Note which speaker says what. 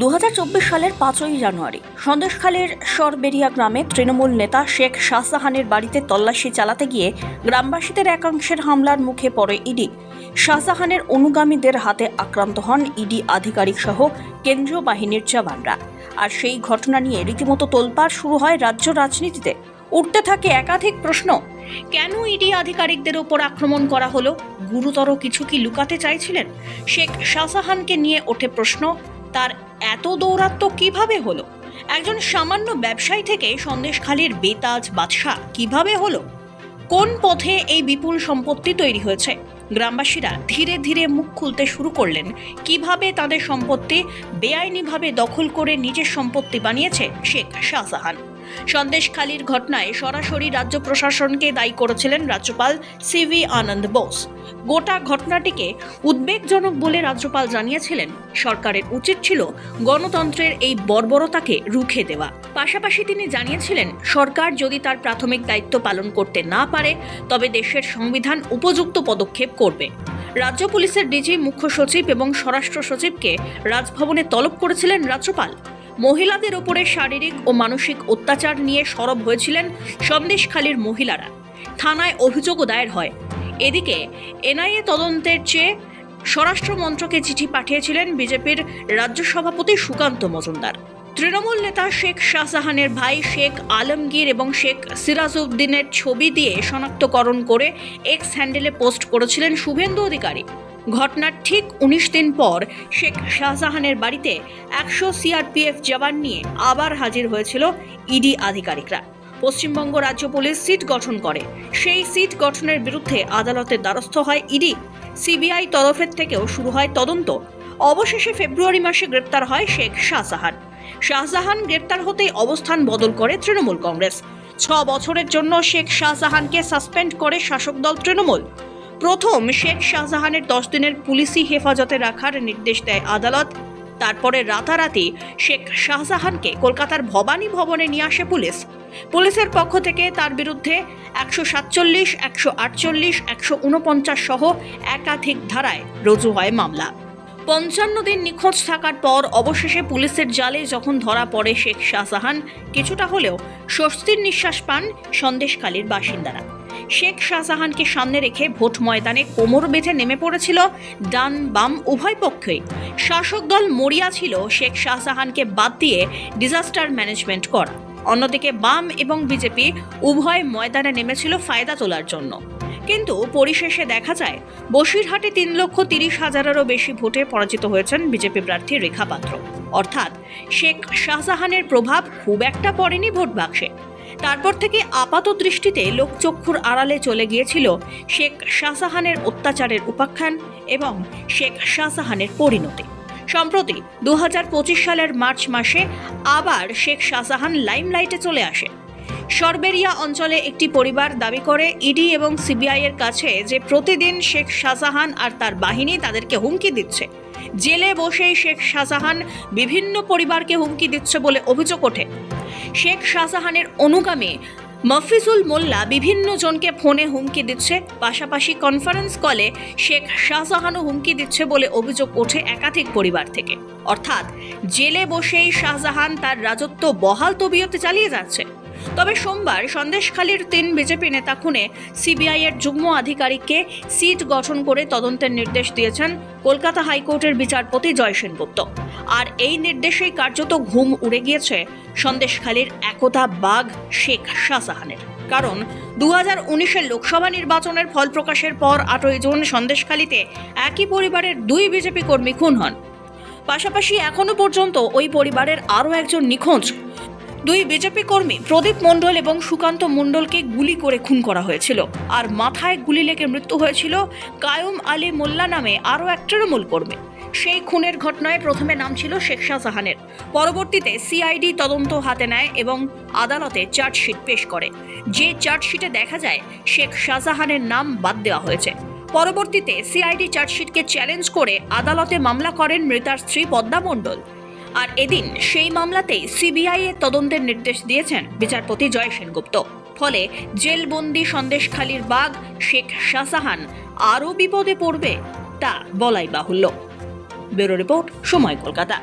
Speaker 1: দু হাজার চব্বিশ সালের পাঁচই জানুয়ারি, সন্দেশখালীর সরবেরিয়া গ্রামে তৃণমূল নেতা শেখ শাহজাহানের বাড়িতে তল্লাশি চালাতে গিয়ে গ্রামবাসীদের একাংশের হামলার মুখে পড়ে ইডি। শাহজাহানের অনুগামীদের হাতে আক্রান্ত হন ইডি আধিকারিক সহ কেন্দ্রীয় বাহিনীর জওয়ানরা। আর সেই ঘটনা নিয়ে রীতিমতো তোলপাড় শুরু হয় রাজ্য রাজনীতিতে। উঠতে থাকে একাধিক প্রশ্ন, কেন ইডি আধিকারিকদের ওপর আক্রমণ করা হলো? গুরুতর কিছু কি লুকাতে চাইছিলেন? শেখ শাহজাহানকে নিয়ে ওঠে প্রশ্ন তার এত দৌরাত্ম্য কীভাবে হলো? একজন সামান্য ব্যবসায়ী থেকে সন্দেশখালীর বেতাজ বাদশাহ কীভাবে হলো? কোন পথে এই বিপুল সম্পত্তি তৈরি হয়েছে? গ্রামবাসীরা ধীরে ধীরে মুখ খুলতে শুরু করলেন। কীভাবে তাদের সম্পত্তি বেআইনিভাবে দখল করে নিজের সম্পত্তি বানিয়েছে শেখ শাহজাহান? সন্দেশখালীর ঘটনায় সরাসরি রাজ্য প্রশাসনকে দায়ী করেছিলেন রাজ্যপাল সিভি আনন্দ বোস। গোটা ঘটনাটিকে উদ্বেগজনক বলে রাজ্যপাল জানিয়েছিলেন। সরকারের উচিত ছিল গণতন্ত্রের এই বর্বরতাকে রুখে দেওয়া। পাশাপাশি তিনি জানিয়েছিলেন, সরকার যদি তার প্রাথমিক দায়িত্ব পালন করতে না পারে, তবে দেশের সংবিধান উপযুক্ত পদক্ষেপ করবে। রাজ্য পুলিশের ডিজি মুখ্য সচিব এবং স্বরাষ্ট্র সচিবকে রাজভবনে তলব করেছিলেন রাজ্যপাল। মহিলাদের ওপরে শারীরিক ও মানসিক অত্যাচার নিয়ে সরব হয়েছিলেন সন্দেশখালীর মহিলারা। থানায় অভিযোগও দায়ের হয়। এদিকে এনআইএ তদন্তের চেয়ে স্বরাষ্ট্র মন্ত্রকে চিঠি পাঠিয়েছিলেন বিজেপির রাজ্য সভাপতি সুকান্ত মজুমদার। তৃণমূল নেতা শেখ শাহজাহানের ভাই শেখ আলমগীর এবং শেখ সিরাজউদ্দিনের ছবি দিয়ে শনাক্তকরণ করে এক্স হ্যান্ডেলে পোস্ট করেছিলেন শুভেন্দু অধিকারী। ঘটনার ঠিক উনিশ দিন পর শেখ শাহজাহানের বাড়িতে একশো সিআরপিএফ জওয়ান নিয়ে আবার হাজির হয়েছিল ইডি আধিকারিকরা। পশ্চিমবঙ্গ রাজ্য পুলিশ সিট গঠন করে। সেই সিট গঠনের বিরুদ্ধে আদালতের দ্বারস্থ হয় ইডি। সিবিআই তরফের থেকেও শুরু হয় তদন্ত। অবশেষে ফেব্রুয়ারি মাসে গ্রেপ্তার হয় শেখ শাহজাহান। শাহজাহান গ্রেপ্তার হতেই অবস্থান বদল করে তৃণমূল কংগ্রেস। ছ বছরের জন্য শেখ শাহজাহানকে সাসপেন্ড করে শাসক দল তৃণমূল। প্রথম শেখ শাহজাহানের দশ দিনের পুলিশি হেফাজতে রাখার নির্দেশ দেয় আদালত। তারপরে রাতারাতি শেখ শাহজাহানকে কলকাতার ভবানী ভবনে নিয়ে আসে পুলিশ। পুলিশের পক্ষ থেকে তার বিরুদ্ধে একশো সাতচল্লিশ, একশো আটচল্লিশ, একশো উনপঞ্চাশ সহ একাধিক ধারায় রুজু হয় মামলা। পঞ্চান্ন দিন নিখোঁজ থাকার পর অবশেষে পুলিশের জালে যখন ধরা পড়ে শেখ শাহজাহান, কিছুটা হলেও স্বস্তির নিঃশ্বাস পান সন্দেশখালীর বাসিন্দারা। শেখ শাহজাহানকে সামনে রেখে ভোট ময়দানে কোমর বেঁধে নেমে পড়েছিল ডান বাম উভয় পক্ষই। শাসক দল মরিয়া ছিল শেখ শাহজাহানকে বাদ দিয়ে ডিজাস্টার ম্যানেজমেন্ট করা। অন্যদিকে বাম এবং বিজেপি উভয় ময়দানে নেমেছিল ফায়দা তোলার জন্য। কিন্তু পরিশেষে দেখা যায়, বসিরহাটে তিন লক্ষ তিরিশ হাজারেরও বেশি ভোটে পরাজিত হয়েছেন বিজেপি প্রার্থী রেখা পাত্র। অর্থাৎ শেখ শাহজাহানের প্রভাব খুব একটা পড়েনি ভোট বাক্সে তারপর থেকে আপাত দৃষ্টিতে লোকচক্ষুর আড়ালে চলে গিয়েছিল শেখ শাহজাহানের অত্যাচারের উপাখ্যান এবং শেখ শাহজাহানের পরিণতি। সম্প্রতি দুহাজার পঁচিশ সালের মার্চ মাসে আবার শেখ শাহজাহান লাইমলাইটে চলে আসে। সরবেরিয়া অঞ্চলে একটি পরিবার দাবি করে, ইডি এবং সিবিআই এর কাছে যে প্রতিদিন শেখ শাহজাহান আর তার বাহিনী তাদেরকে হুমকি দিচ্ছে। জেলে বসেই শেখ শাহজাহান বিভিন্ন পরিবারকে হুমকি দিচ্ছে বলে অভিযোগ ওঠে। শেখ শাহজাহানের অনুগামী মফিজুল মোল্লা বিভিন্ন জনকে ফোনে হুমকি দিচ্ছে। পাশাপাশি কনফারেন্স কলে শেখ শাহজাহানও হুমকি দিচ্ছে বলে অভিযোগ ওঠে একাধিক পরিবার থেকে। অর্থাৎ জেলে বসেই শাহজাহান তার রাজত্ব বহাল তবিয়তে চালিয়ে যাচ্ছে। তবে সোমবার সন্দেশখালীর তিন বিজেপি নেতা খুনে সিবিআই এর যুগ্ম আধিকারিককে সিট গঠন করে তদন্তের নির্দেশ দিয়েছেন কলকাতা হাইকোর্টের বিচারপতি জয় সেনগুপ্ত। আর এই নির্দেশেই কার্যত ঘুম উড়ে গিয়েছে সন্দেশখালীর একতা বাঘ শেখ শাহজাহানের। কারণ দু হাজার উনিশের লোকসভা নির্বাচনের ফল প্রকাশের পর আটই জুন সন্দেশখালীতে একই পরিবারের দুই বিজেপি কর্মী খুন হন। পাশাপাশি এখনও পর্যন্ত ওই পরিবারের আরও একজন নিখোঁজ দুই বিজেপি কর্মী প্রদীপ মণ্ডল এবং সুকান্ত মণ্ডলকে গুলি করে খুন করা হয়েছিল। আর মাথায় গুলি লেগে মৃত্যু হয়েছিল কায়ুম আলী মোল্লা নামে আরও এক তৃণমূল কর্মী। সেই খুনের ঘটনায় প্রথমে নাম ছিল শেখ শাহজাহানের। পরবর্তীতে সিআইডি তদন্ত হাতে নেয় এবং আদালতে চার্জশিট পেশ করে। যে চার্জশিটে দেখা যায়, শেখ শাহজাহানের নাম বাদ দেওয়া হয়েছে। পরবর্তীতে সিআইডি চার্জশিটকে চ্যালেঞ্জ করে আদালতে মামলা করেন মৃতার স্ত্রী পদ্মা মণ্ডল। আর এদিন সেই মামলাতেই সিবিআই এর তদন্তের নির্দেশ দিয়েছেন বিচারপতি জয় সেনগুপ্ত। ফলে জেলবন্দি সন্দেশখালীর বাঘ শেখ শাহজাহান আরও বিপদে পড়বে তা বলাই বাহুল্য। ব্যুরো রিপোর্ট সময় কলকাতা।